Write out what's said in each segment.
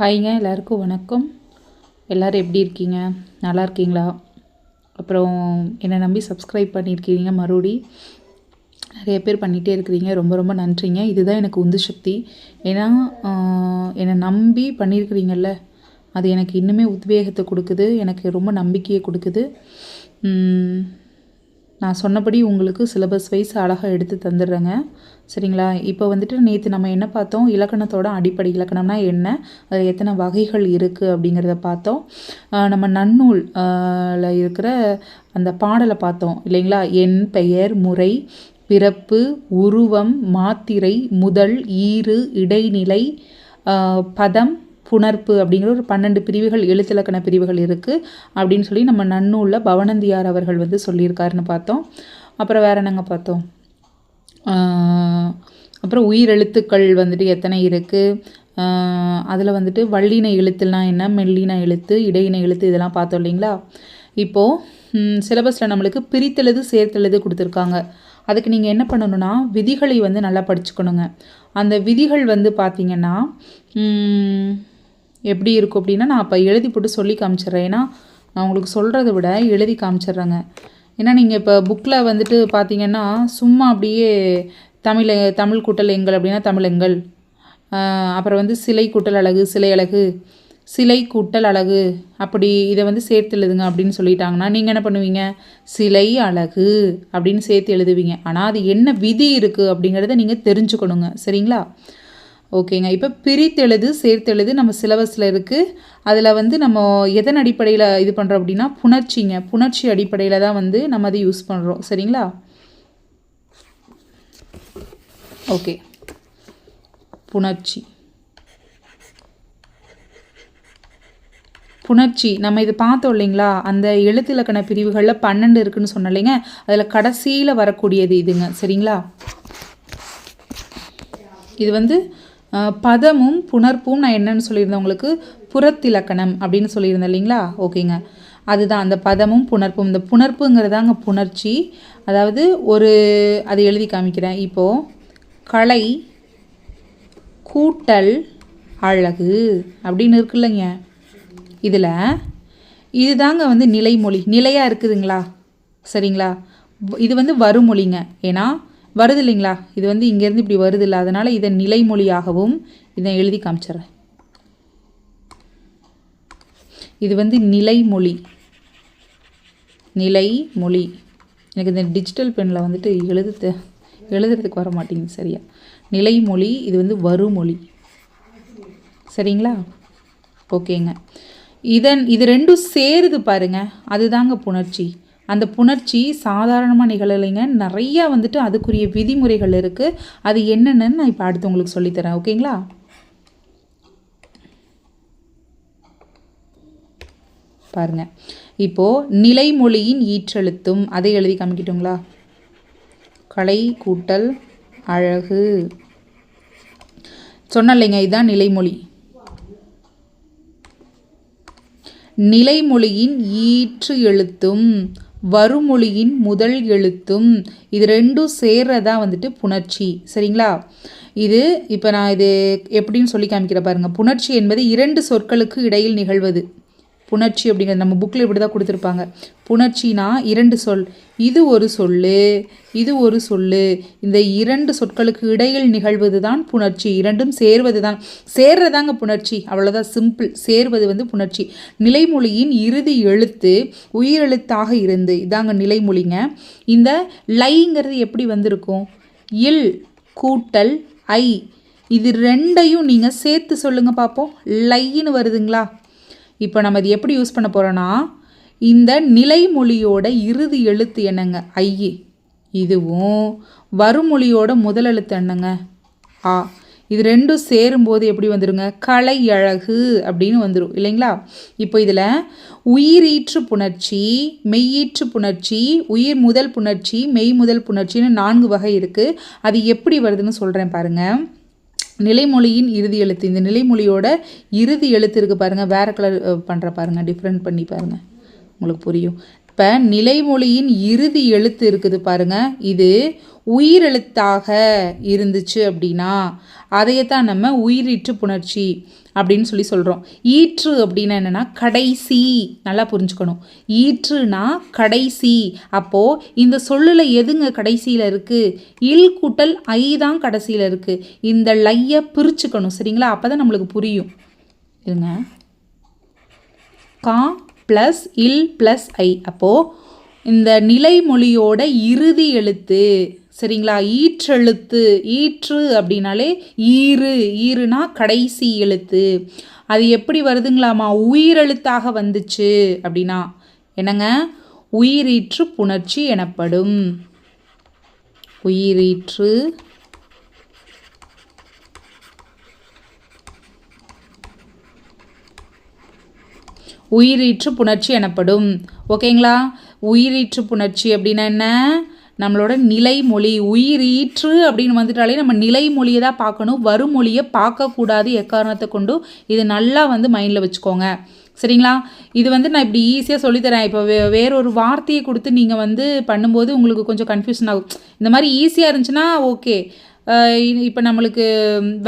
ஹாய்ங்க எல்லாருக்கும் வணக்கம். எல்லோரும் எப்படி இருக்கீங்க? நல்லா இருக்கீங்களா? அப்புறம் என்னை நம்பி சப்ஸ்கிரைப் பண்ணியிருக்கீங்க மறுபடி. நிறைய பேர் பண்ணிகிட்டே இருக்கிறீங்க. ரொம்ப ரொம்ப நன்றிங்க. இதுதான் எனக்கு உந்து சக்தி. ஏன்னா என்னை நம்பி பண்ணியிருக்கிறீங்கல்ல அது எனக்கு இன்னுமே உத்வேகத்தை கொடுக்குது. எனக்கு ரொம்ப நம்பிக்கையை கொடுக்குது. நான் சொன்னபடி உங்களுக்கு சிலபஸ் வைஸ் அழகாக எடுத்து தந்துடுறேங்க. சரிங்களா? இப்போ வந்துட்டு நேற்று நம்ம என்ன பார்த்தோம்? இலக்கணத்தோட அடிப்படை. இலக்கணம்னா என்ன? அது எத்தனை வகைகள் இருக்குது அப்படிங்கிறத பார்த்தோம். நம்ம நன்னூல் இருக்கிற அந்த பாடலை பார்த்தோம். இல்லைங்களா? என் பெயர் முறை பிறப்பு உருவம் மாத்திரை முதல் ஈறு இடைநிலை பதம் புணர்ப்பு அப்படிங்கிற ஒரு பன்னெண்டு பிரிவுகள் எழுத்திலக்கண பிரிவுகள் இருக்குது அப்படின்னு சொல்லி நம்ம நன்னூலில் பவனந்தியார் அவர்கள் வந்து சொல்லியிருக்காருன்னு பார்த்தோம். அப்புறம் வேற என்னங்க பார்த்தோம்? அப்புறம் அப்புறம் உயிரெழுத்துக்கள் வந்துட்டு எத்தனை இருக்குது அதில் வந்துட்டு வள்ளின எழுத்துலாம் என்ன மெல்லின எழுத்து இடையின எழுத்து இதெல்லாம் பார்த்தோம் இல்லைங்களா? இப்போது சிலபஸில் நம்மளுக்கு பிரித்தெழுது சேர்த்தெழுது கொடுத்துருக்காங்க. அதுக்கு நீங்கள் என்ன பண்ணணும்னா விதிகளை வந்து நல்லா படிச்சுக்கணுங்க. அந்த விதிகள் வந்து பார்த்திங்கன்னா எப்படி இருக்கும் அப்படின்னா நான் அப்போ எழுதி போட்டு சொல்லி காமிச்சிட்றேன். ஏன்னா நான் உங்களுக்கு சொல்கிறத விட எழுதி காமிச்சிடுறேங்க. ஏன்னா நீங்கள் இப்போ புக்கில் வந்துட்டு பார்த்தீங்கன்னா சும்மா அப்படியே தமிழ் தமிழ் கூட்டல் எங்கள் அப்படின்னா தமிழ் எங்கள். அப்புறம் வந்து சிலை கூட்டல் அழகு சிலை அழகு சிலை கூட்டல் அழகு அப்படி இதை வந்து சேர்த்து எழுதுங்க அப்படின்னு சொல்லிட்டாங்கன்னா நீங்கள் என்ன பண்ணுவீங்க? சிலை அழகு அப்படின்னு சேர்த்து எழுதுவீங்க. ஆனால் அது என்ன விதி இருக்குது அப்படிங்கிறத நீங்கள் தெரிஞ்சுக்கணுங்க. சரிங்களா? ஓகேங்க. இப்போ பிரித்தெழுது சேர்த்தெழுது நம்ம சிலபஸில் இருக்குது அதில் வந்து நம்ம எதன் அடிப்படையில் இது பண்ணுறோம் அப்படின்னா புணர்ச்சிங்க. புணர்ச்சி அடிப்படையில் தான் வந்து நம்ம அதை யூஸ் பண்ணுறோம் சரிங்களா? ஓகே. புணர்ச்சி. புணர்ச்சி. நம்ம இது பார்த்தோம் இல்லைங்களா? அந்த எழுத்து இலக்கண பிரிவுகளில் பன்னெண்டு இருக்குன்னு சொன்னலைங்க இல்லைங்க. அதில் கடைசியில் வரக்கூடியது இதுங்க. சரிங்களா? இது வந்து பதமும் புணர்ப்பும் நான் என்னன்னு சொல்லியிருந்தேன் உங்களுக்கு? புறத்திலக்கணம் அப்படின்னு சொல்லியிருந்தேன் இல்லைங்களா? ஓகேங்க. அதுதான் அந்த பதமும் புணர்ப்பும். இந்த புணர்ப்புங்கிறதாங்க புணர்ச்சி. அதாவது ஒரு அதை எழுதி காமிக்கிறேன். இப்போது கலை கூட்டல் அழகு அப்படின்னு இருக்குல்லங்க. இதில் இதுதாங்க வந்து நிலைமொழி. நிலையாக இருக்குதுங்களா? சரிங்களா? இது வந்து வருமொழிங்க. ஏன்னா வருது இல்லைங்களா? இது வந்து இங்கேருந்து இப்படி வருது இல்லை. அதனால் இதை நிலைமொழியாகவும் இதை எழுதி காமிச்சிடுறேன். இது வந்து நிலைமொழி. நிலைமொழி. எனக்கு இந்த டிஜிட்டல் பெனில் வந்துட்டு எழுது எழுதுறதுக்கு வர மாட்டேங்குது சரியா? நிலைமொழி இது வந்து வருமொழி. சரிங்களா? ஓகேங்க. இதன் இது ரெண்டும் சேருது பாருங்க. அதுதாங்க புணர்ச்சி. அந்த புணர்ச்சி சாதாரணமாக நிகழலைங்க. நிறையா வந்துட்டு அதுக்குரிய விதிமுறைகள் இருக்குது அது என்னென்னு நான் இப்போ அடுத்து உங்களுக்கு சொல்லித்தரேன் ஓகேங்களா? பாருங்க. இப்போது நிலைமொழியின் ஈற்றெழுத்தும் அதை எழுதி காமிக்கட்டுங்களா? கலை கூட்டல் அழகு. சொன்னலைங்க இதுதான் நிலைமொழி. நிலைமொழியின் ஈற்று எழுத்தும் வருமொழியின் முதல் எழுத்தும் இது ரெண்டும் சேர்றதா வந்துட்டு புணர்ச்சி. சரிங்களா? இது இப்போ நான் இது எப்படின்னு சொல்லி காமிக்கிற பாருங்க. புணர்ச்சி என்பது இரண்டு சொற்களுக்கு இடையில் நிகழ்வது. புணர்ச்சி அப்படிங்கிறது நம்ம புக்கில் இப்படி தான் கொடுத்துருப்பாங்க. புணர்ச்சினா இரண்டு சொல். இது ஒரு சொல்லு இது ஒரு சொல்லு. இந்த இரண்டு சொற்களுக்கு இடையில் நிகழ்வது தான் புணர்ச்சி. இரண்டும் சேர்வது தான் சேர்றதாங்க புணர்ச்சி. அவ்வளோதான் சிம்பிள் சேர்வது வந்து புணர்ச்சி. நிலைமொழியின் இறுதி எழுத்து உயிரெழுத்தாக இருந்து இதாங்க நிலைமொழிங்க. இந்த லைங்கிறது எப்படி வந்திருக்கும்? இல் கூட்டல் ஐ. இது ரெண்டையும் நீங்கள் சேர்த்து சொல்லுங்கள் பார்ப்போம் லைன்னு வருதுங்களா? இப்போ நம்ம இது எப்படி யூஸ் பண்ண போகிறோன்னா இந்த நிலைமொழியோட இறுதி எழுத்து என்னங்க? ஐ. இதுவும் வருமொழியோட முதல் எழுத்து என்னங்க? ஆ. இது ரெண்டும் சேரும்போது எப்படி வந்துருங்க? கலை அழகு அப்படின்னு வந்துடும் இல்லைங்களா? இப்போ இதில் உயிரீற்று புணர்ச்சி மெய்யீற்று புணர்ச்சி உயிர் முதல் புணர்ச்சி மெய் முதல் புணர்ச்சின்னு நான்கு வகை இருக்குது அது எப்படி வருதுன்னு சொல்கிறேன் பாருங்கள் நிலைமொழியின் இறுதி எழுத்து. இந்த நிலைமொழியோட இறுதி எழுத்து இருக்குது பாருங்கள் வேறு கலர் பண்ணுற பாருங்கள் டிஃப்ரெண்ட் பண்ணி பாருங்கள் உங்களுக்கு புரியும். இப்போ நிலைமொழியின் இறுதி எழுத்து இருக்குது பாருங்க. இது உயிரெழுத்தாக இருந்துச்சு அப்படின்னா அதையத்தான் நம்ம உயிரீற்று புணர்ச்சி அப்படின்னு சொல்லி சொல்கிறோம் ஈற்று அப்படின்னா என்னென்னா கடைசி. நல்லா புரிஞ்சுக்கணும். ஈற்றுனா கடைசி. அப்போது இந்த சொல்லில் எதுங்க கடைசியில் இருக்குது இல் கூட்டல் ஐ தான் கடைசியில் இருக்குது இந்த லையை பிரிச்சுக்கணும். சரிங்களா? அப்போ தான் நம்மளுக்கு புரியும். இருங்க. கா ப்ளஸ் இல் ப்ளஸ் ஐ அப்போது இந்த நிலைமொழியோட இறுதி எழுத்து சரிங்களா? ஈற்றெழுத்து ஈற்று அப்படின்னாலே ஈறு ஈறுனா கடைசி எழுத்து. அது எப்படி வருதுங்களாமா உயிரெழுத்தாக வந்துச்சு அப்படின்னா என்னங்க? உயிரீற்று புணர்ச்சி எனப்படும். உயிரீற்று உயிரீற்று புணர்ச்சி எனப்படும். ஓகேங்களா? உயிரீற்று புணர்ச்சி அப்படின்னா என்ன? நம்மளோட நிலைமொழி. உயிரீற்று அப்படின்னு வந்துட்டாலே நம்ம நிலைமொழியை தான் பார்க்கணும். வருமொழியை பார்க்கக்கூடாது எக்காரணத்தை கொண்டும் இது நல்லா வந்து மைண்டில் வச்சுக்கோங்க. சரிங்களா? இது வந்து நான் இப்படி ஈஸியாக சொல்லித்தரேன். இப்போ வே வேறொரு வார்த்தையை கொடுத்து நீங்கள் வந்து பண்ணும்போது உங்களுக்கு கொஞ்சம் கன்ஃபியூஷன் ஆகும். இந்த மாதிரி ஈஸியாக இருந்துச்சுன்னா ஓகே இப்போ நம்மளுக்கு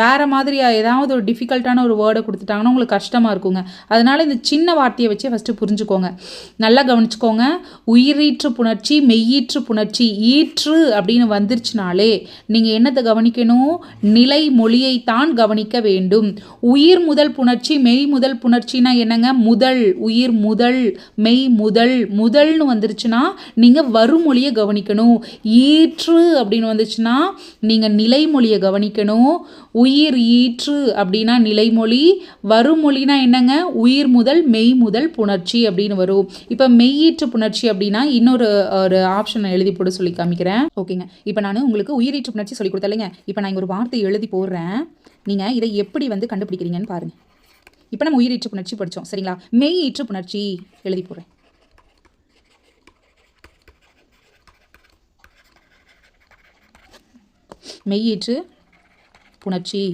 வேறு மாதிரியாக ஏதாவது ஒரு டிஃபிகல்ட்டான ஒரு வேர்டை கொடுத்துட்டாங்கன்னா உங்களுக்கு கஷ்டமாக இருக்குங்க. அதனால் இந்த சின்ன வார்த்தையை வச்சே ஃபஸ்ட்டு புரிஞ்சுக்கோங்க. நல்லா கவனிச்சுக்கோங்க. உயிரீற்று புணர்ச்சி மெய்யீற்று புணர்ச்சி ஈற்று அப்படின்னு வந்துருச்சுனாலே நீங்கள் என்னத்தை கவனிக்கணும்? நிலை மொழியைத்தான் கவனிக்க வேண்டும். உயிர் முதல் புணர்ச்சி மெய் முதல் புணர்ச்சினா என்னங்க? முதல் உயிர் முதல் மெய் முதல் முதல்னு வந்துருச்சுன்னா நீங்கள் வருமொழியை கவனிக்கணும். ஈற்று அப்படின்னு வந்துச்சுன்னா நீங்கள் நிலைமொழியை கவனிக்கணும். உயிர் ஈற்று அப்படின்னா நிலைமொழி. வருமொழினா என்னங்க? உயிர் முதல் மெய் முதல் புணர்ச்சி அப்படின்னு வரும். இப்போ மெய்யீற்று புணர்ச்சி அப்படின்னா இன்னொரு ஒரு ஆப்ஷனை எழுதி போட சொல்லி காமிக்கிறேன். ஓகேங்க. இப்போ நான் உங்களுக்கு உயிரீற்று புணர்ச்சி சொல்லி கொடுத்தலைங்க இப்போ நான் இங்கே ஒரு வார்த்தை எழுதி போடுறேன். நீங்கள் இதை எப்படி வந்து கண்டுபிடிக்கிறீங்கன்னு பாருங்கள் இப்போ நம்ம உயிரீற்று புணர்ச்சி படித்தோம் சரிங்களா? மெய் ஈற்று புணர்ச்சி எழுதி போடுறேன். மெய்யீற்று புணர்ச்சி.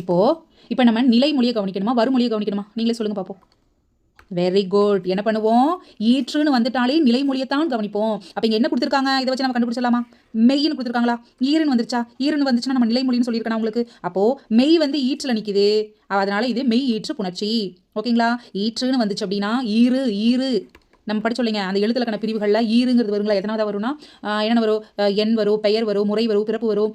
இப்போது இப்போ நம்ம நிலை மொழியை கவனிக்கணுமா? வருமொழியை கவனிக்கணுமா? நீங்களே சொல்லுங்கள் பார்ப்போம் வெரி குட் என்ன பண்ணுவோம்? ஈற்றுன்னு வந்துட்டாலே நிலைமொழியைத்தான் கவனிப்போம். அப்போ இங்கே என்ன கொடுத்துருக்காங்க? இதை வச்சு நம்ம கண்டுபிடிச்சலாமா மெய்னு கொடுத்துருக்காங்களா? ஈருன்னு வந்துருச்சா? ஈருன்னு வந்துச்சுன்னா நம்ம நிலைமொழின்னு சொல்லியிருக்கணும் உங்களுக்கு? அப்போது மெய் வந்து ஈற்றில் நிற்கிது அதனால் இது மெய் ஈற்று புணர்ச்சி. ஓகேங்களா? ஈற்றுன்னு வந்துச்சு அப்படின்னா ஈரு ஈரு நம்ம படிச்சோல்லைங்க அந்த எழுத்துலக்கண பிரிவுகளில் ஈருங்கிறது வருங்களா எதனாவது வரும்னா என்னென்ன வரும்? எண் வரும் பெயர் வரும் முறை வரும் பிறப்பு வரும்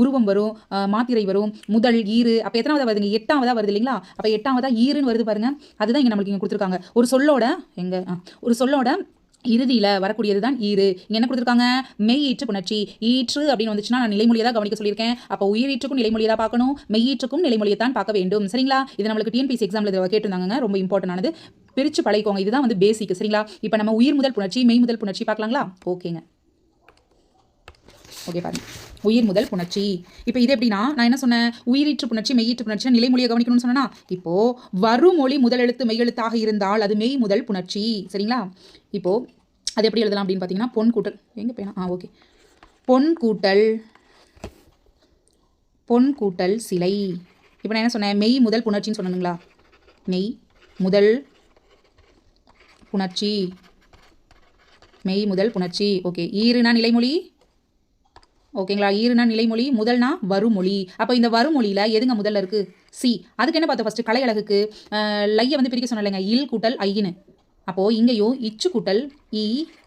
உருவம் வரும் மாத்திரை வரும் முதல் ஈரு அப்போ எத்தனாவதாக வருதுங்க? எட்டாவதாக வருது இல்லைங்களா? அப்போ எட்டாவதா ஈருன்னு வருது பாருங்க. அதுதான் இங்கே நம்மளுக்கு இங்கே கொடுத்துருக்காங்க. ஒரு சொல்லோட எங்க ஒரு சொல்லோட இறுதியில் வரக்கூடியது தான் ஈறு இங்கே என்ன கொடுத்துருக்காங்க? மெய் ஈற்று புணர்ச்சி. ஈற்று அப்படின்னு வந்துச்சுன்னா நான் நிலைமொழியை தான் கவனிக்க சொல்லியிருக்கேன். அப்போ உயிரீற்றுக்கும் நிலைமொழியை தான் பார்க்கணும். மெய் ஈற்றுக்கும் நிலைமொழியை தான் பார்க்க வேண்டும். சரிங்களா? இது நம்மளுக்கு டிஎன்பிசி எக்ஸாமில் கேட்டிருந்தாங்க ரொம்ப இம்பார்ட்டன்டானது பிரித்து பழகிக்கோங்க. இதுதான் வந்து பேசிக் சரிங்களா? இப்போ நம்ம உயிர் முதல் புணர்ச்சி மெய் முதல் புணர்ச்சி பார்க்கலாங்களா? ஓகேங்க. ஓகே பாருங்க. உயிர் முதல் புணர்ச்சி. இப்போ இது எப்படின்னா நான் என்ன சொன்னேன்? உயிரீற்று புணர்ச்சி மெய்யீற்று புணர்ச்சி நிலைமொழியை கவனிக்கணும்னு சொன்னா இப்போ வருமொழி முதல் எழுத்து மெய்யெழுத்தாக இருந்தால் அது மெய் முதல் புணர்ச்சி. சரிங்களா? இப்போ அது எப்படி எழுதலாம் அப்படின்னு பார்த்தீங்கன்னா பொன் கூட்டல். எங்கே போயினா ஆ ஓகே. பொன் கூட்டல். பொன் கூட்டல் சிலை. இப்போ நான் என்ன சொன்னேன்? மெய் முதல் புணர்ச்சின்னு சொன்னனுங்களா? மெய் முதல் புணர்ச்சி. மெய் முதல் புணர்ச்சி. ஓகே. ஈருனா நிலைமொழி? ஓகேங்களா? ஈருனா நிலைமொழி முதல்னா வருமொழி அப்போ இந்த வருமொழியில் எதுங்க முதல்ல இருக்குது சி. அதுக்கு என்ன பார்த்தோம் ஃபஸ்ட்டு கலை அழகுக்கு? லையை வந்து பிரிக்க சொன்னலைங்க இல் கூட்டல் ஐயின்னு அப்போது இங்கேயும் இச்சு கூட்டல் இ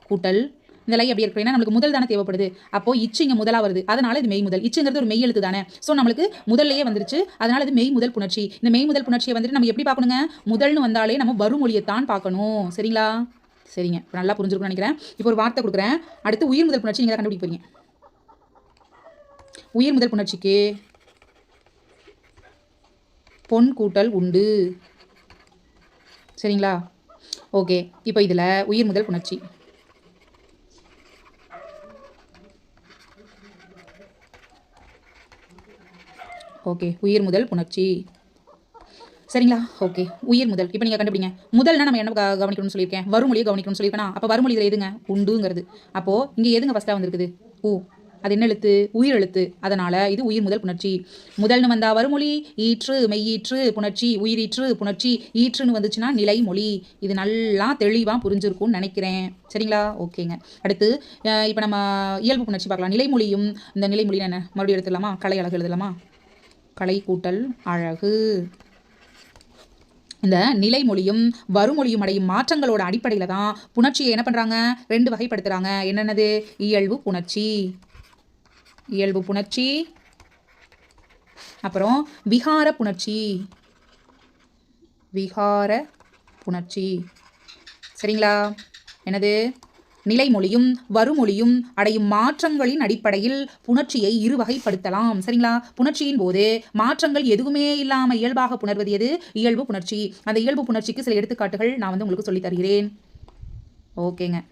கூட்டல் இந்த லை எப்படி இருக்கு நம்மளுக்கு முதல் தானே தேவைப்படுது. அப்போ இச்சு இங்கே முதலாக வருது. அதனால இது மெய் முதல். இச்சுங்கிறது ஒரு மெய் எழுத்து தானே. ஸோ நம்மளுக்கு முதல்லையே வந்துருச்சு. அதனால இது மெய் முதல் புணர்ச்சி. இந்த மெய் முதல் புணர்ச்சியை வந்துட்டு நம்ம எப்படி பார்க்கணுங்க? முதல்னு வந்தாலே நம்ம வருமொழியைத்தான் பார்க்கணும். சரிங்களா? சரிங்க. இப்போ நல்லா புரிஞ்சிருக்கும்னு நினைக்கிறேன். இப்போ ஒரு வார்த்தை கொடுக்குறேன். அடுத்து உயிர் முதல் புணர்ச்சி நீங்கள் கண்டுபிடிக்க போறீங்க. உயிர் முதல் புணர்ச்சிக்கு பொன் கூட்டல் உண்டு. சரிங்களா? ஓகே. இப்போ இதில் உயிர் முதல் புணர்ச்சி. ஓகே உயிர் முதல் புணர்ச்சி. சரிங்களா? ஓகே உயிர் முதல். இப்போ நீங்கள் கண்டுபிடிங்க. முதல்னா நம்ம என்ன கவனிக்கணும்னு சொல்லியிருக்கேன். வருமொழியை கவனிக்கணும்னு சொல்லியிருக்கேன்? அப்போ வருமொழி இதில் எதுங்க? உண்டுங்கிறது. அப்போது இங்கே எதுங்க ஃபஸ்ட்டாக வந்திருக்குது? ஊ அது என்ன எழுத்து? உயிர் எழுத்து. அதனால் இது உயிர் முதல் புணர்ச்சி. முதல்னு வந்தால் வருமொழி ஈற்று மெய்யீற்று புணர்ச்சி உயிரீற்று புணர்ச்சி ஈற்றுன்னு வந்துச்சுன்னா நிலைமொழி. இது நல்லா தெளிவாக புரிஞ்சிருக்கும்னு நினைக்கிறேன். சரிங்களா? ஓகேங்க. அடுத்து இப்போ நம்ம இயல்பு புணர்ச்சி பார்க்கலாம். நிலைமொழியும் இந்த நிலைமொழி என்ன? மறுபடியும் எடுத்துடலாமா? கலை அழகு எழுதலாமா? கலை கூட்டல் அழகு. இந்த நிலைமொழியும் வறுமொழியும் அடையும் மாற்றங்களோட அடிப்படையில் தான் புணர்ச்சியை என்ன பண்ணுறாங்க ரெண்டு வகைப்படுத்துகிறாங்க என்னென்னது? இயல்பு புணர்ச்சி. இயல்பு புணர்ச்சி. அப்புறம் விகார புணர்ச்சி. விகார புணர்ச்சி. சரிங்களா? என்னது? நிலைமொழியும் வருமொழியும் அடையும் மாற்றங்களின் அடிப்படையில் புணர்ச்சியை இரு வகைப்படுத்தலாம் சரிங்களா? புணர்ச்சியின் போது மாற்றங்கள் எதுவுமே இல்லாமல் இயல்பாக புணர்வது எது? இயல்பு புணர்ச்சி. அந்த இயல்பு புணர்ச்சிக்கு சில எடுத்துக்காட்டுகள் நான் வந்து உங்களுக்கு சொல்லித் தருகிறேன். ஓகேங்க.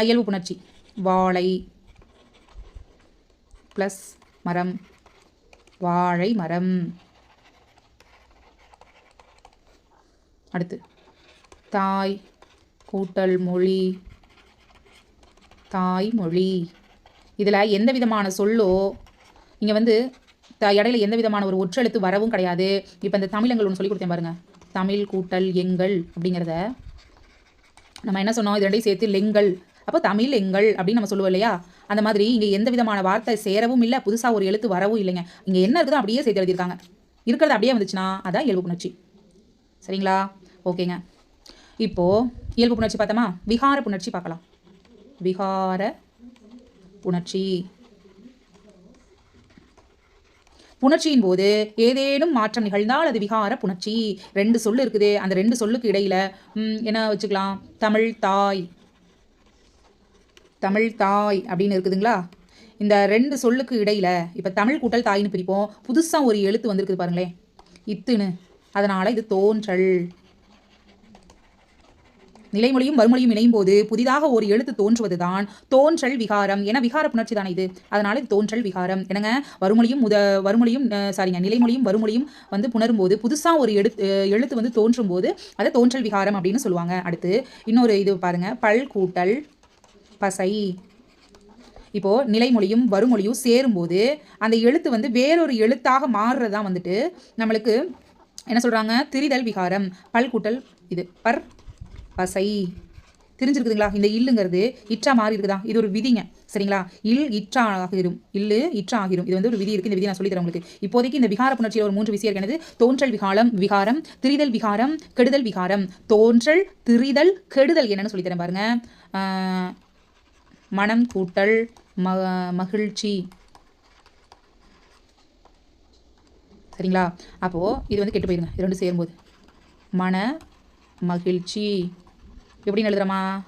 இயல்பு புணர்ச்சி. வாழை ப்ளஸ் மரம். வாழை மரம். அடுத்து தாய் கூட்டல் மொழி தாய்மொழி. இதில் எந்த விதமான சொல்லோ இங்கே வந்து த இடையில எந்த விதமான ஒரு ஒற்றெழுத்து வரவும் கிடையாது. இப்போ இந்த தமிழங்கள் ஒன்று சொல்லி கொடுத்தேன் பாருங்கள் தமிழ் கூட்டல் எங்கள் அப்படிங்கிறத நம்ம என்ன சொன்னோம்? இது ரெண்டையும் சேர்த்து லெங்கள். அப்போ தமிழ் எங்கள் அப்படின்னு நம்ம சொல்லுவோம் இல்லையா? அந்த மாதிரி இங்கே எந்த விதமான வார்த்தை சேரவும் இல்லை புதுசாக ஒரு எழுத்து வரவும் இல்லைங்க. இங்கே என்ன இருக்குதோ அப்படியே சேர்த்து எழுதியிருக்காங்க. இருக்கிறது அப்படியே வந்துச்சுன்னா அதான் இயல்பு புணர்ச்சி. சரிங்களா? ஓகேங்க. இப்போது இயல்பு புணர்ச்சி பார்த்தோமா? விகார புணர்ச்சி பார்க்கலாம். விகார புணர்ச்சி. புணர்ச்சியின் போது ஏதேனும் மாற்றம் நிகழ்ந்தால் அது விகார புணர்ச்சி. ரெண்டு சொல்லு இருக்குது அந்த ரெண்டு சொல்லுக்கு இடையில என்ன வச்சுக்கலாம்? தமிழ் தாய். தமிழ் தாய் அப்படின்னு இருக்குதுங்களா? இந்த ரெண்டு சொல்லுக்கு இடையில இப்போ தமிழ் கூட்டல் தாய்னு பிரிப்போம். புதுசாக ஒரு எழுத்து வந்திருக்குது பாருங்களேன். இத்துன்னு. அதனால் இது தோன்றல். நிலைமொழியும் வறுமொழியும் இணையும் போது புதிதாக ஒரு எழுத்து தோன்றுவது தான் தோன்றல் விகாரம் என விகார புணர்ச்சி தானே இது. அதனால இது தோன்றல் விகாரம். என்னங்க? வறுமொழியும் முத வறுமொழியும் சாரிங்க நிலைமொழியும் வறுமொழியும் வந்து புணரும் போது புதுசாக ஒரு எழுத்து எழுத்து வந்து தோன்றும் போது அதை தோன்றல் விகாரம் அப்படின்னு சொல்லுவாங்க. அடுத்து இன்னொரு இது பாருங்க. பல் கூட்டல் பசை. இப்போ நிலைமொழியும் வறுமொழியும் சேரும்போது அந்த எழுத்து வந்து வேறொரு எழுத்தாக மாறுறது தான் வந்துட்டு நம்மளுக்கு என்ன சொல்றாங்க? திரிதல் விகாரம். பல் கூட்டல் இது. பர் பசை. தெரிஞ்சிருக்குதுங்களா? இந்த இல்லுங்கிறது இற்றா மாறி இருக்குதா? இது ஒரு விதிங்க. சரிங்களா? இல் இற்றா ஆகிரும். இல்லு இற்றா ஆகிரும். இது வந்து ஒரு விதி இருக்கு. இந்த விதி நான் சொல்லித்தரேன் உங்களுக்கு. இப்போதைக்கு இந்த விகார புணர்ச்சியில் ஒரு மூன்று விஷயம் இருக்கிறது தோன்றல் விகாரம் விகாரம் திரிதல் விகாரம் கெடுதல் விகாரம். தோன்றல் திரிதல் கெடுதல் என்னன்னு சொல்லித்தரேன் பாருங்க. மனம் கூட்டல் ம மகிழ்ச்சி. சரிங்களா? அப்போது இது வந்து கெட்டு போயிருங்க. இது ரெண்டு சேரும்போது. மன மகிழ்ச்சி. எப்படின்னு எழுதுறமா?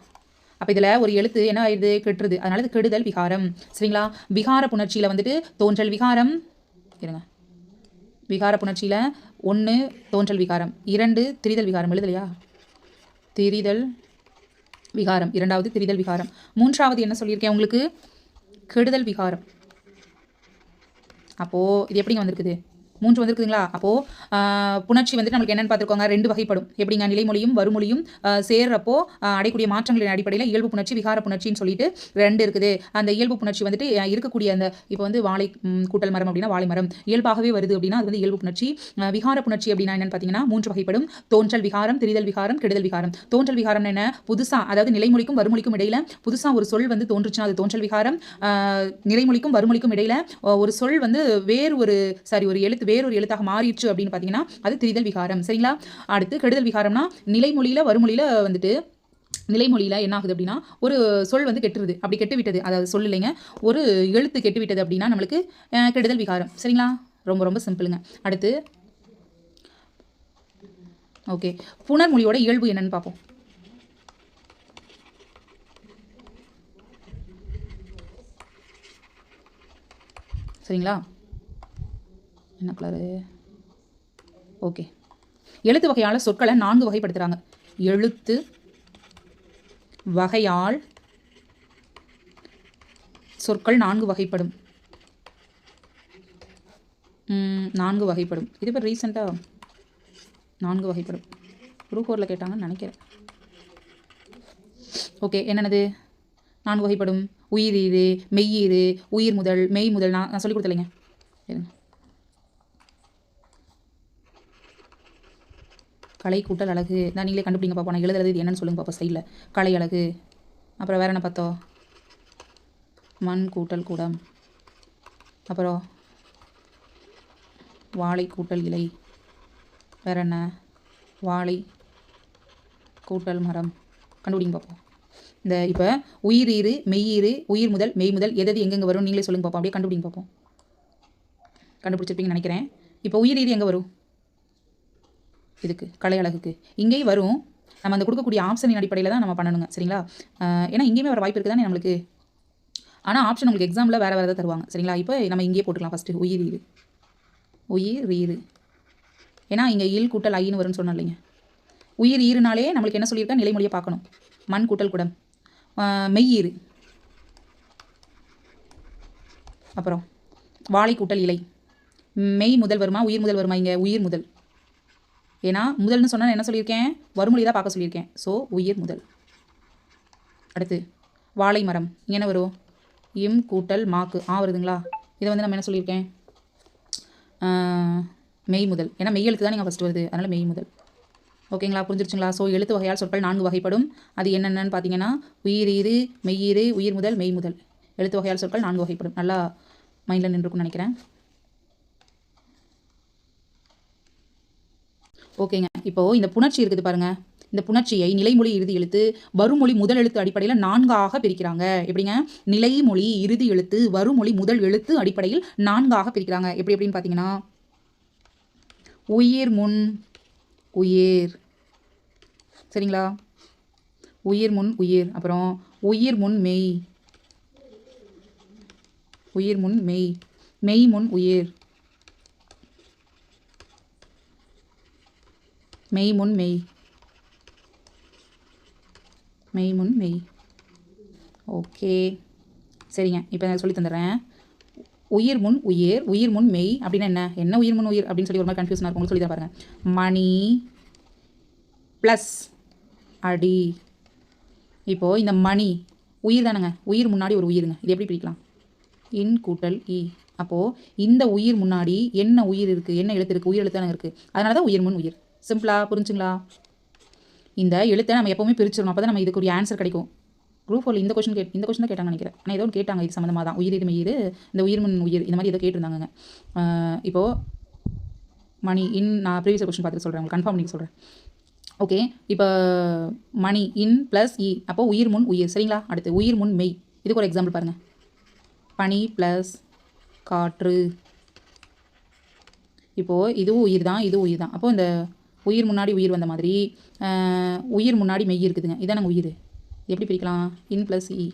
அப்போ இதில் ஒரு எழுத்து என்ன ஆயிடுது கெட்டுருது அதனால இது கெடுதல் விகாரம். சரிங்களா? விகார புணர்ச்சியில் வந்துட்டு தோன்றல் விகாரம். இருங்க. விகார புணர்ச்சியில் ஒன்று தோன்றல் விகாரம். இரண்டு திரிதல் விகாரம். எழுதலையா? திரிதல் விகாரம். இரண்டாவது திரிதல் விகாரம். மூன்றாவது என்ன சொல்லியிருக்கேன் உங்களுக்கு? கெடுதல் விகாரம். அப்போது இது எப்படிங்க வந்திருக்குது? மூன்று வந்திருக்குதுங்களா? அப்போது புணர்ச்சி வந்துட்டு நம்மளுக்கு என்னென்னு பார்த்துருக்கோங்க. ரெண்டு வகைப்படும். எப்படிங்க? நிலைமொழியும் வறுமொழியும் சேர்றப்போ ஆஹ் அடையக்கூடிய மாற்றங்களின் அடிப்படையில் இயல்பு புணர்ச்சி விகார புணர்ச்சின்னு சொல்லிட்டு ரெண்டு இருக்குது. அந்த இயல்பு புணர்ச்சி வந்துட்டு இருக்கக்கூடிய அந்த இப்போ வந்து வாழை கூட்டல் மரம் அப்படின்னா வாழை மரம். இயல்பாகவே வருது அப்படின்னா அது வந்து இயல்பு புணர்ச்சி. விகார புணர்ச்சி அப்படின்னா என்னன்னு பார்த்தீங்கன்னா மூன்று வகைப்படும். தோன்றல் விகாரம் திரிதல் விகாரம் கெடுதல் விகாரம். தோன்றல் விகாரம் என்ன? புதுசா அதாவது நிலைமொழிக்கும் வறுமொழிக்கும் இடையில புதுசா ஒரு சொல் வந்து தோன்றுச்சுன்னா அது தோன்றல் விகாரம். நிலைமொழிக்கும் வறுமொழிக்கும் இடையில ஒரு சொல் வந்து வேறு ஒரு சாரி ஒரு எழுத்து வேறொரு எழுத்தாக மாறிடுச்சு அப்படின்னு பார்த்தீங்கன்னா அது திரிதல் விகாரம். சரிங்களா? அடுத்து கெடுதல் விகாரம்னா நிலைமொழியில் வருமொழியில் வந்துட்டு நிலைமொழியில் என்ன ஆகுது அப்படின்னா ஒரு சொல் வந்து கெட்டுருது. அப்படி கெட்டு விட்டது அதாவது சொல் இல்லைங்க. ஒரு எழுத்து கெட்டு விட்டது அப்படின்னா நம்மளுக்கு கெடுதல் விகாரம். சரிங்களா? ரொம்ப ரொம்ப சிம்பிளுங்க. அடுத்து ஓகே. புனர்மொழியோட இயல்பு என்னன்னு பார்ப்போம் சரிங்களா? என்ன கலரு ஓகே எழுத்து வகையால் சொற்களை நான்கு வகைப்படுத்துகிறாங்க எழுத்து வகையால் சொற்கள் நான்கு வகைப்படும். நான்கு வகைப்படும். இது இப்போ ரீசெண்டாக நான்கு வகைப்படும். குரூப் ஃபோரில் கேட்டாங்கன்னு நினைக்கிறேன். ஓகே என்னென்னது? நான்கு வகைப்படும். உயிர் இது மெய் இது உயிர் முதல் மெய் முதல் நான் நான் சொல்லிக் கொடுத்தலைங்க கலை கூட்டல் அழகு. நான் நீங்களே கண்டுபிடிங்க பாப்பா நான் எழுதுறது இது என்னன்னு சொல்லுங்க பாப்பா சைடில் கலை அழகு. அப்புறம் வேற என்ன பார்த்தோம் மண் கூட்டல் கூடம். அப்புறம் வாழை கூட்டல் இலை. வேற என்ன? வாழை கூட்டல் மரம். கண்டுபிடிங்க பார்ப்போம் இந்த இப்போ உயிரீறு மெய்யீறு உயிர் முதல் மெய் முதல் எதது எங்கெங்கே வரும்? நீங்களே சொல்லுங்க பார்ப்போம் அப்படியே கண்டுபிடிங்க பார்ப்போம் கண்டுபிடிச்சிருப்பீங்கன்னு நினைக்கிறேன். இப்போ உயிரீறு எங்கே வரும்? இதுக்கு கலை அழகுக்கு. இங்கேயும் வரும். நம்ம அந்த கொடுக்கக்கூடிய ஆப்ஷனின் அடிப்படையில் தான் நம்ம பண்ணணுங்க. சரிங்களா? ஏன்னா இங்கேயுமே வர வாய்ப்பு இருக்குது தானே நம்மளுக்கு? ஆனால் ஆப்ஷன் உங்களுக்கு எக்ஸாமில் வேறு வேறு தான் தருவாங்க. சரிங்களா? இப்போ நம்ம இங்கேயே போட்டுக்கலாம் ஃபஸ்ட்டு உயிர் ஈரு உயிர் ஈரு ஏன்னா இங்கே இல் கூட்டல் ஐன்னு வரும்னு சொன்னோம் இல்லைங்க. உயிர் ஈருனாலே நம்மளுக்கு என்ன சொல்லியிருக்கா? நிலைமொழியை பார்க்கணும். மண் கூட்டல் குடம். ஆஹ் அப்புறம் வாழை கூட்டல் இலை. மெய் முதல் வருமா? உயிர் முதல் வருமா? இங்கே உயிர் முதல். ஏன்னா முதல்னு சொன்னால் என்ன சொல்லியிருக்கேன்? வறுமொழி தான் பார்க்க சொல்லியிருக்கேன். ஸோ உயிர் முதல். அடுத்து வாழை மரம். என்ன வரும்? இம் கூட்டல் மாக்கு. ஆ வருதுங்களா? இதை வந்து நம்ம என்ன சொல்லியிருக்கேன்? மெய் முதல். ஏன்னா மெய் எழுத்து தான் நீங்கள் ஃபஸ்ட்டு வருது. அதனால் மெய் முதல். ஓகேங்களா? புரிஞ்சிருச்சுங்களா? ஸோ எழுத்து வகையால் சொற்கள் நான்கு வகைப்படும். அது என்னென்னு பார்த்தீங்கன்னா உயிரீறு மெய்யீறு உயிர் முதல் மெய் முதல். எழுத்து வகையால் சொற்கள் நான்கு வகைப்படும். நல்லா மைண்டில் நின்றுருக்கும்னு நினைக்கிறேன். ஓகேங்க. இப்போது இந்த புணர்ச்சி இருக்குது பாருங்க. இந்த புணர்ச்சியை நிலைமொழி இறுதி எழுத்து வருமொழி முதல் எழுத்து அடிப்படையில் நான்காக பிரிக்கிறாங்க. எப்படிங்க? நிலைமொழி இறுதி எழுத்து வருமொழி முதல் எழுத்து அடிப்படையில் நான்காக பிரிக்கிறாங்க. எப்படி எப்படின்னு பார்த்தீங்கன்னா உயிர் முன் உயிர். சரிங்களா? உயிர் முன் உயிர். அப்புறம் உயிர் முன் மெய். உயிர் முன் மெய். மெய் முன் உயிர். மெய் முன் மெய் மெய் முன் மெய் ஓகே சரிங்க. இப்போ நான் சொல்லி தந்துடுறேன். உயிர் முன் உயிர் உயிர் முன் மெய் அப்படின்னா என்ன? என்ன உயிர் முன் உயிர் அப்படின்னு சொல்லி ஒரு மாதிரி கன்ஃபியூஷனாக இருக்கும். சொல்லி தான் பாருங்கள் மணி ப்ளஸ் அடி. இப்போது இந்த மணி உயிர் தானேங்க. உயிர் முன்னாடி ஒரு உயிருங்க. இது எப்படி பிரிக்கலாம்? இன் கூட்டல் இ. அப்போது இந்த உயிர் முன்னாடி என்ன உயிர் இருக்குது என்ன எழுத்து இருக்குது உயிர் எழுத்து தானே இருக்குது அதனால தான் உயிர் முன் உயிர். சிம்பிளா புரிஞ்சுங்களா? இந்த எழுத்தை நம்ம எப்போவுமே பிரிச்சிடணும். அப்போ தான் நம்ம இதுக்கு ஒரு ஆன்சர் கிடைக்கும். குரூப் ஃபோரில் இந்த கொஸ்டின் கேட் இந்த கொஸ்டின் தான் கேட்டாங்க நினைக்கிறேன். ஆனால் ஏதோ ஒன்று கேட்டாங்க. இது சம்மந்தமாக தான் உயிர் இது இந்த உயிர் முன் உயிர் இந்த மாதிரி ஏதோ கேட்டிருந்தாங்க இப்போது மணி இன் நான் ப்ரீவியஸ் கொஸ்டின் பார்த்துட்டு சொல்கிறேன் உங்களுக்கு. கன்ஃபார்ம் பண்ணி சொல்கிறேன் ஓகே இப்போ மணி இன் ப்ளஸ் இ. அப்போ உயிர் முன் உயிர். சரிங்களா? அடுத்து உயிர் முன் மெய். இதுக்கு ஒரு எக்ஸாம்பிள் பாருங்கள் பனி ப்ளஸ் காற்று. இப்போது இதுவும் உயிர் தான் இதுவும் உயிர் தான் அப்போது இந்த உயிர் முன்னாடி உயிர் வந்த மாதிரி உயிர் முன்னாடி மெய் இருக்குதுங்க. இதானங்க உயிர். எப்படி பிரிக்கலாம்? இன் ப்ளஸ் இ.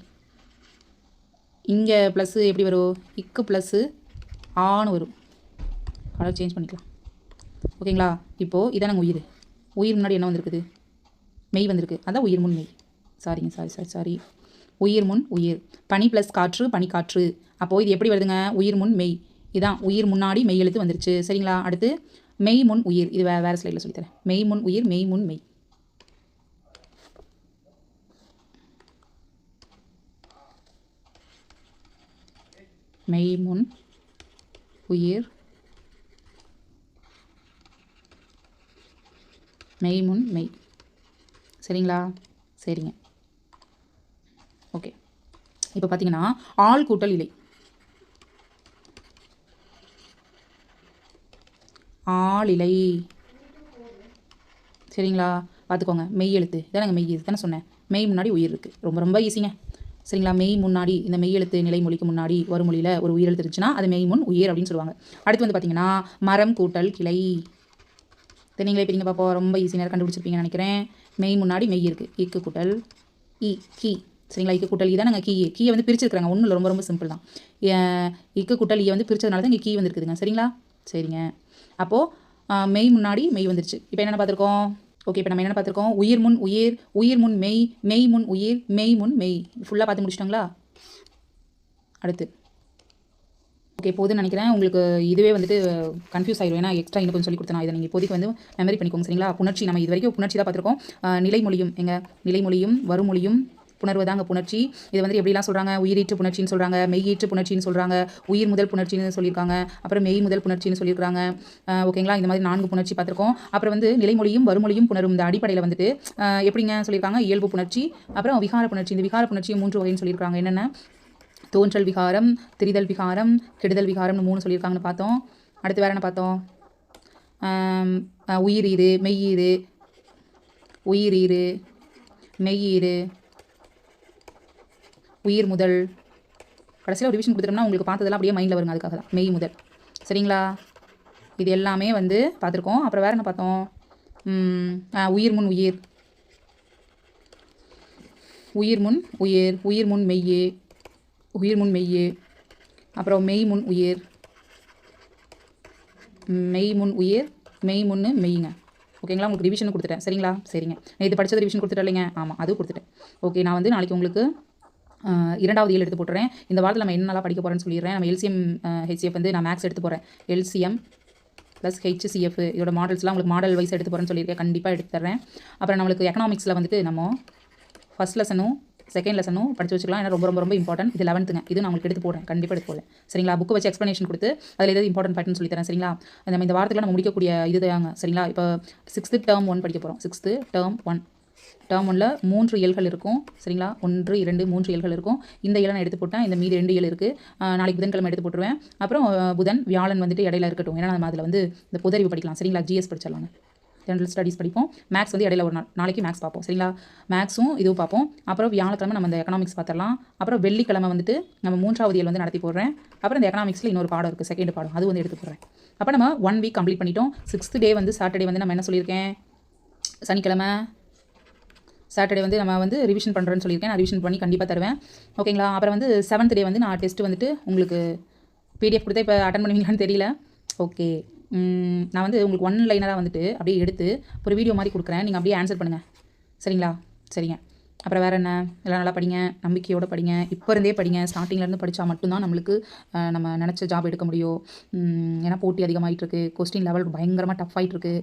இங்கே ப்ளஸ்ஸு எப்படி வரும்? இக்கு ப்ளஸ்ஸு ஆன்னு வரும். கலர் சேஞ்ச் பண்ணிக்கலாம். ஓகேங்களா? இப்போது இதானங்க உயிர். உயிர் முன்னாடி என்ன வந்திருக்குது? மெய் வந்திருக்கு. அதான் உயிர் முன் மெய். சாரிங்க சாரி சாரி சாரி உயிர் முன் உயிர். பனி ப்ளஸ் காற்று பனிக்காற்று அப்போது இது எப்படி வருதுங்க? உயிர் முன் மெய். இதான் உயிர் முன்னாடி மெய் எழுத்து வந்துருச்சு. சரிங்களா? அடுத்து மெய் முன் உயிர். இது வே வேறு ஸ்லைடில் சொல்லித்தரேன். மெய் முன் உயிர் மெய் முன் மெய். மெய் முன் உயிர். மெய் முன் மெய். சரிங்களா? சரிங்க. ஓகே. இப்போ பார்த்தீங்கன்னா ஆள் கூட்டல் இலை. ஆளிலை. சரிங்களா? பார்த்துக்கோங்க. மெய் எழுத்து. இதானங்க மெய். எழுத்து தானே சொன்னேன். மெய் முன்னாடி உயிர் இருக்குது ரொம்ப ரொம்ப ஈஸிங்க சரிங்களா? மெய் முன்னாடி இந்த மெய் எழுத்து நிலைமொழிக்கு முன்னாடி ஒரு மொழியில் ஒரு உயிர் எழுத்து இருந்துச்சுன்னா அது மெய் முன் உயிர் அப்படின்னு சொல்லுவாங்க. அடுத்து வந்து பார்த்தீங்கன்னா மரம் கூட்டல் கிளை. இதை நீங்களே பிரிங்க பார்ப்போம். ரொம்ப ஈஸி நேரம் கண்டுபிடிச்சிருப்பீங்கன்னு நினைக்கிறேன். மெய் முன்னாடி மெய் இருக்குது இக்கு கூட்டல். இ கீ. சரிங்களா? இக்கு கூட்டல். இதான் நாங்கள் கீ கீயை வந்து பிரிச்சிருக்காங்க ஒன்றும் ரொம்ப ரொம்ப சிம்பிள் தான். இக்கு கூட்டல். ஈயை வந்து பிரிச்சதுனால தான் இங்கே கீ வந்துருக்குதுங்க. சரிங்களா? சரிங்க. அப்போது மெய் முன்னாடி மெய் வந்துருச்சு. இப்போ என்னென்ன பார்த்துருக்கோம்? ஓகே இப்போ நம்ம என்னென்ன பார்த்துருக்கோம்? உயிர் முன் உயிர் உயிர் முன் மெய் மெய் முன் உயிர் மெய் முன் மெய். ஃபுல்லாக பார்த்து முடிச்சிட்டாங்களா? அடுத்து. ஓகே போதுன்னு நினைக்கிறேன். உங்களுக்கு இதுவே வந்துட்டு கன்ஃபியூஸ் ஆயிடும் ஏன்னா எக்ஸ்ட்ரா இன்னும் கொஞ்சம் சொல்லி கொடுத்தனா. இதை நீங்கள் இப்போதைக்கு வந்து மெமரி பண்ணிக்கோங்க சரிங்களா? புணர்ச்சி. நம்ம இது வரைக்கும் புணர்ச்சி தான் பார்த்துருக்கோம். நிலைமொழியும். எங்கள் நிலைமொழியும் வருமொழியும் புணர்வு தாங்க புணர்ச்சி. இது வந்து எப்படிலாம் சொல்கிறாங்க உயிரீற்று புணர்ச்சின்னு சொல்கிறாங்க மெய்யீற்று புணர்ச்சின்னு சொல்கிறாங்க உயிர் முதல் புணர்ச்சின்னு சொல்லியிருக்காங்க. அப்புறம் மெய் முதல் புணர்ச்சின்னு சொல்லியிருக்காங்க ஓகேங்களா? இந்த மாதிரி நான்கு புணர்ச்சி பார்த்துருக்கோம். அப்புறம் வந்து நிலைமொழியும் வறுமொழியும் புணரும். இந்த அடிப்படையில் வந்துட்டு எப்படிங்க சொல்லியிருக்காங்க? இயல்பு புணர்ச்சி. அப்புறம் விகார புணர்ச்சி. இந்த விகார புணர்ச்சியும் மூன்று வகைன்னு சொல்லியிருக்காங்க. என்னென்ன? தோன்றல் விகாரம் திரிதல் விகாரம் கெடுதல் விகாரம்னு மூணு சொல்லியிருக்காங்கன்னு பார்த்தோம். அடுத்து வேற என்ன பார்த்தோம்? ஆம், அஹ் உயிரீரு மெய்யீரு உயிரீரு மெய்யீரு உயிர் முதல். கடைசியில் ஒரு ரிவிஷன் கொடுத்துட்டோம்னா உங்களுக்கு பார்த்ததெல்லாம் அப்படியே மைண்டில் வருங்க அதுக்காக தான் மெய் முதல். சரிங்களா? இது எல்லாமே வந்து பார்த்துருக்கோம். அப்புறம் வேறு என்ன பார்த்தோம்? உயிர் முன் உயிர். உயிர் முன் உயிர். உயிர் முன் மெய்யே. உயிர் முன் மெய்யே. அப்புறம் மெய் முன் உயிர். மெய் முன் உயிர் மெய் முன்னு மெய்யுங்க ஓகேங்களா? உங்களுக்கு ரிவிஷன் கொடுத்துட்டேன். சரிங்களா? சரிங்க. நான் இது படித்தது ரிவிஷன் கொடுத்துட்டேன் இல்லைங்க? ஆமாம் அதுவும் கொடுத்துட்டேன். ஓகே நான் வந்து நாளைக்கு உங்களுக்கு இரண்டாவது ஏழு எடுத்து போட்டுறேன். இந்த வாரத்தில் நம்ம என்னெல்லாம் படிக்க போகிறேன்னு சொல்லிடுறேன். நம்ம எல்சிஎம் ஹெச்சிஎஃப் வந்து நான் மேக்ஸ் எடுத்து போகிறேன் எல்சிஎம் ப்ளஸ் ஹெச்சிஎஃப் இதோட மாடல்ஸ்லாம் உங்களுக்கு மாடல் வைஸ் எடுத்து போகிறேன்னு சொல்லியிருக்கேன். கண்டிப்பாக எடுத்து தர்றேன். அப்புறம் நம்மளுக்கு எக்கனாமிக்ஸில் வந்துட்டு நம்ம ஃபஸ்ட் லெசனும் செகண்ட் லெசனும் படித்து வச்சுக்கலாம். ஏன்னா ரொம்ப ரொம்ப ரொம்ப இம்பார்ட்டன்ட் இது லெவன்த்துங்க இது நான் உங்களுக்கு எடுத்து போடுறேன். கண்டிப்பாக எடுத்து போடுறேன். சரிங்களா? புக்கு வச்சு எக்ஸ்ப்ளனேஷன் கொடுத்து அதில் எதாவது இம்பார்ட்டன்ட் பாயிட்னு சொல்லி தரேன் சரிங்களா? நம்ம இந்த வாரத்தில் நம்ம முடிக்கக்கூடிய இது தாங்க. சரிங்களா? இப்போ சிக்ஸ்த்து டேர்ம் ஒன் படிக்க போகிறோம் சிக்ஸ்த்து டேர்ம் ஒன் டேர்மில் மூன்று இயல்கள் இருக்கும். சரிங்களா? ஒன்று இரண்டு மூன்று இயல்கள் இருக்கும். இந்த இயலை நான் எடுத்து போட்டேன். இந்த மீதி ரெண்டு இயல் இருக்குது நாளைக்கு புதன்கிழமை எடுத்து போட்டுருவேன். அப்புறம் புதன் வியாழன் வந்துட்டு இடையில இருக்கட்டும். ஏன்னா நம்ம அதில் வந்து இந்த புதறிவு படிக்கலாம். சரிங்களா? ஜிஎஸ் படிச்சிடலாங்க. ஜென்ரல் ஸ்டடீஸ் படிப்போம். மேக்ஸ் வந்து இடையில ஒரு நாள் நாளைக்கு மேக்ஸ் பார்ப்போம். சரிங்களா? மேக்ஸும் இதுவும் பார்ப்போம். அப்புறம் வியாழக்கிழமை நம்ம இந்த எக்கனாமிக்ஸ் பார்த்துடலாம். அப்புறம் வெள்ளிக்கிழமை வந்துட்டு நம்ம மூன்றாவது இயல் வந்து நடத்தி போடுறேன். அப்புறம் இந்த எக்கனாமிக்ஸில் இன்னொரு பாடம் இருக்குது செகண்ட் பாடம். அது வந்து எடுத்து போடுறேன். அப்போ நம்ம ஒன் வீக் கம்ப்ளீட் பண்ணிட்டோம். சிக்ஸ்த் டே வந்து சாட்டர்டே வந்து நம்ம என்ன சொல்லியிருக்கேன்? சனிக்கிழமை. சாட்டர்டே வந்து நம்ம வந்து ரிவிஷன் பண்ணுறேன்னு சொல்லியிருக்கேன். நான் ரிவிஷன் பண்ணி கண்டிப்பாக தருவேன். ஓகேங்களா அப்புறம் வந்து செவன்த் டே வந்து நான் டெஸ்ட் வந்துட்டு உங்களுக்கு பிடிஎஃப் கொடுத்தா இப்போ அட்டன் பண்ணுவீங்களான்னு தெரியல. ஓகே நான் வந்து உங்களுக்கு ஒன் லைனராக வந்துட்டு அப்படியே எடுத்து ஒரு வீடியோ மாதிரி கொடுக்குறேன். நீங்கள் அப்படியே ஆன்சர் பண்ணுங்கள் சரிங்களா? சரிங்க. அப்புறம் வேறு என்ன? எல்லாம் நல்லா படிங்க நம்பிக்கையோடு படிங்க. இப்போ இருந்தே படிங்க. ஸ்டார்டிங்லேருந்து படித்தா மட்டும்தான் நம்மளுக்கு நம்ம நினச்ச ஜாப் எடுக்க முடியும். ஏன்னா போட்டி அதிகமாகிட்டு இருக்கு. கொஸ்டின் லெவல் பயங்கரமாக டஃப் ஆகிட்டு இருக்கு.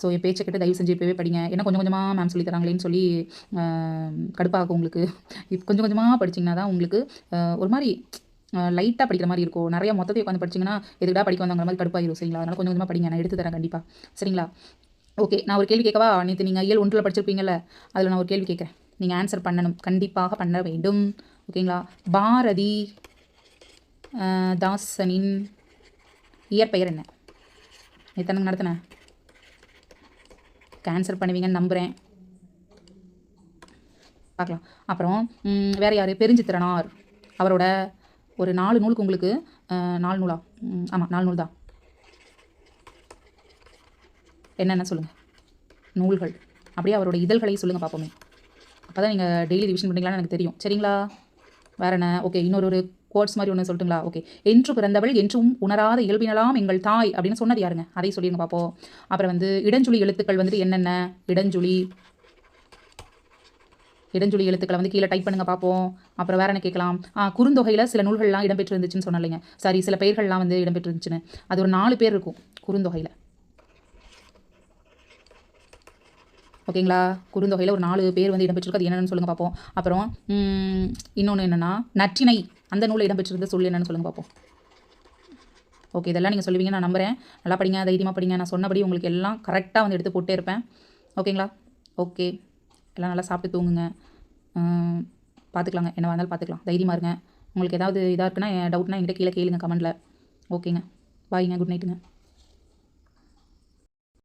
ஸோ என் பேச்சை கேட்டு தயவு செஞ்சு இப்போவே படிங்க. ஏன்னா கொஞ்சம் கொஞ்சமாக மேம் சொல்லி தராங்களேன்னு சொல்லி கடுப்பாகும் உங்களுக்கு. இப்போ கொஞ்சம் கொஞ்சமாக படிச்சிங்கன்னா தான் உங்களுக்கு ஒரு மாதிரி லைட்டாக படிக்கிற மாதிரி இருக்கும். நிறைய மொத்தத்தை உட்காந்து படிச்சிங்கன்னா எதுக்கடா படிக்க வந்தாங்கிற மாதிரி கடுப்பாயிரும். சரிங்களா? அதனால் கொஞ்சம் கொஞ்சமாக படிங்க. நான் எடுத்து தரேன் கண்டிப்பாக சரிங்களா? ஓகே நான் ஒரு கேள்வி கேட்கவா? நேற்று நீங்கள் இயல் ஒன்றில் படிச்சிருப்பீங்கல்ல? அதில் நான் ஒரு கேள்வி கேட்குறேன். நீங்கள் ஆன்சர் பண்ணணும். கண்டிப்பாக பண்ண வேண்டும். ஓகேங்களா பாரதி தாசனின் இயற்பெயர் என்ன? எத்தனை நடத்தினேன் ஆன்சர் பண்ணுவீங்கன்னு நம்புகிறேன் பார்க்கலாம். அப்புறம் வேறு யார்? பெருஞ்சித்திரனார். அவரோட ஒரு நாலு நூலுக்கு உங்களுக்கு நாலு நூலா? ஆமாம் நாலு நூல் தான். என்னென்ன சொல்லுங்கள் நூல்கள். அப்படியே அவரோட இதழ்களை சொல்லுங்கள் பார்ப்போமே. அதான் நீங்கள் டெய்லி ரிவிஷன் பண்ணிங்களான்னு எனக்கு தெரியும். சரிங்களா? வேற என்ன? ஓகே இன்னொரு ஒரு கோட்ஸ் மாதிரி ஒன்று சொல்லட்டுங்களா? ஓகே என்று பிறந்தவள் என்றும் உணராத இயல்பினலாம் எங்கள் தாய் அப்படின்னு சொன்னது யாருங்க? அதை சொல்லிடுங்க பார்ப்போம் அப்புறம் வந்து இடஞ்சுழி எழுத்துக்கள் வந்துட்டு என்னென்ன? இடஞ்சுழி இடஞ்சுழி எழுத்துக்களை வந்து கீழே டைப் பண்ணுங்க பார்ப்போம் அப்புறம் வேற என்ன கேட்கலாம்? ஆ குறுந்தொகையில் சில நூல்கள்லாம் இடம்பெற்று இருந்துச்சுன்னு சொன்னலைங்க சாரி சில பெயர்கள்லாம் வந்து இடம்பெற்று இருந்துச்சுன்னு அது ஒரு நாலு பேர் இருக்கும் குறுந்தொகையில். ஓகேங்களா? குறுந்தொகையில் ஒரு நாலு பேர் வந்து இடம்பெற்றிருக்கு. அது என்னென்னு சொல்லுங்க பார்ப்போம் அப்புறம் இன்னொன்று என்னென்னா நற்றினை அந்த நூலில் இடம்பெற்றிருந்த சொல் என்னென்னு சொல்லுங்கள் பார்ப்போம் ஓகே இதெல்லாம் நீங்கள் சொல்லுவீங்க நான் நம்புகிறேன் நல்லா படிங்க தைரியமாக படிங்க. நான் சொன்னபடி உங்களுக்கு எல்லாம் கரெக்டாக வந்து எடுத்து போட்டே இருப்பேன். ஓகேங்களா? ஓகே. எல்லாம் நல்லா சாப்பிட்டு தூங்குங்க. பார்த்துக்கலாங்க என்ன வந்தாலும் பார்த்துக்கலாம் தைரியமாக இருங்க. உங்களுக்கு ஏதாவது இதாக இருக்குன்னா டவுட்னா என்கிட்ட கீழே கேளுங்க கமெண்ட்டில் ஓகேங்க. பாய்ங்க குட் நைட்டுங்க